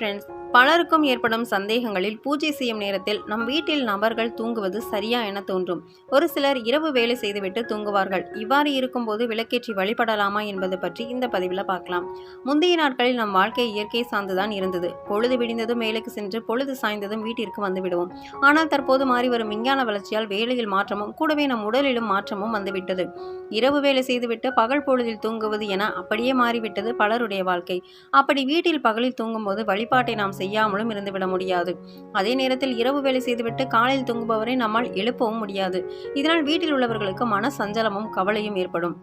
friends. பலருக்கும் ஏற்படும் சந்தேகங்களில் பூஜை செய்யும் நேரத்தில் நம் வீட்டில் நபர்கள் தூங்குவது சரியா என தோன்றும். ஒரு சிலர் இரவு வேலை செய்துவிட்டு தூங்குவார்கள். இவ்வாறு இருக்கும்போது விளக்கேற்றி வழிபடலாமா என்பது பற்றி இந்த பதிவில் பார்க்கலாம். முந்தைய நாட்களில் நம் வாழ்க்கை இயற்கை சார்ந்துதான் இருந்தது. பொழுது விடிந்ததும் வேலைக்கு சென்று பொழுது சாய்ந்ததும் வீட்டிற்கு வந்துவிடுவோம் ஆனால் தற்போது மாறி வரும் விஞ்ஞான வளர்ச்சியால் வேலையில் மாற்றமும் கூடவே நம் உடலிலும் மாற்றமும் வந்துவிட்டது. இரவு வேலை செய்துவிட்டு பகல் பொழுதில் தூங்குவது என அப்படியே மாறிவிட்டது பலருடைய வாழ்க்கை. அப்படி வீட்டில் பகலில் தூங்கும்போது வழிபாட்டை நாம் செய்யாமலும் இருந்துவிட முடியாது. அதே நேரத்தில் இரவு வேலை செய்துவிட்டு காலையில் தூங்குபவரை நம்மால் எழுப்பவும் முடியாது. இதனால் வீட்டில் உள்ளவர்களுக்கு மன சஞ்சலமும் கவலையும் ஏற்படும்.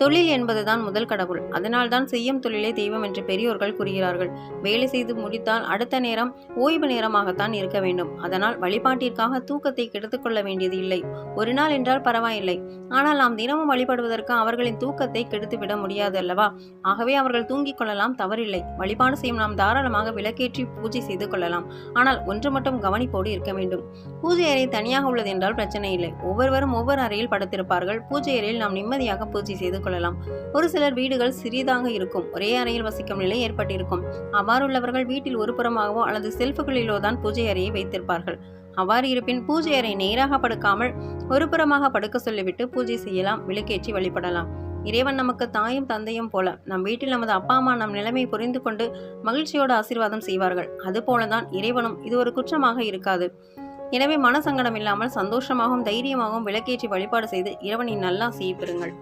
தொழில் என்பதுதான் முதல் கடவுள். அதனால்தான் செய்யும் தொழிலே தெய்வம் என்று பெரியோர்கள் கூறுகிறார்கள். வேலை செய்து முடித்தால் அடுத்த நேரம் ஓய்வு நேரமாகத்தான் இருக்க வேண்டும். அதனால் வழிபாட்டிற்காக தூக்கத்தை கெடுத்துக்கொள்ள வேண்டியது இல்லை. ஒரு நாள் என்றால் பரவாயில்லை. ஆனால் நாம் தினமும் வழிபடுவதற்கு அவர்களின் தூக்கத்தை கெடுத்துவிட முடியாது அல்லவா? ஆகவே அவர்கள் தூங்கிக் கொள்ளலாம் தவறில்லை. வழிபாடு செய்யும் நாம் தாராளமாக விளக்கேற்றி பூஜை செய்து கொள்ளலாம். ஆனால் ஒன்று மட்டும் கவனிப்போடு இருக்க வேண்டும். பூஜை அறை தனியாக உள்ளது என்றால் பிரச்சனை இல்லை. ஒவ்வொருவரும் ஒவ்வொரு அறையில் படுத்திருப்பார்கள். பூஜை அறையில் நாம் நிம்மதியாக பூஜை செய்து கொள்ளலாம். ஒரு சிலர் வீடுகள் சிறியதாக இருக்கும். ஒரே அறையில் வசிக்கும் நிலை ஏற்பட்டிருக்கும். அவ்வாறுள்ளவர்கள் வீட்டில் ஒரு புறமாகவோ அல்லது செல்ஃபுகளிலோ தான் பூஜை அறையை வைத்திருப்பார்கள். அவ்வாறு இருப்பின் பூஜை அறை நேராக படுக்காமல் ஒரு புறமாக படுக்க சொல்லிவிட்டு பூஜை செய்யலாம். விளக்கேற்றி வழிபடலாம். இறைவன் நமக்கு தாயும் தந்தையும் போல நம் வீட்டில் நமது அப்பா அம்மா நம் நிலைமை புரிந்து கொண்டு மகிழ்ச்சியோடு ஆசீர்வாதம் செய்வார்கள். அதுபோலதான் இறைவனும் இது ஒரு குற்றமாக இருக்காது. எனவே மனசங்கடம் இல்லாமல் சந்தோஷமாகவும் தைரியமாகவும் விளக்கேற்றி வழிபாடு செய்து இறைவனின் நல்லா செய்ய பெறுங்கள்.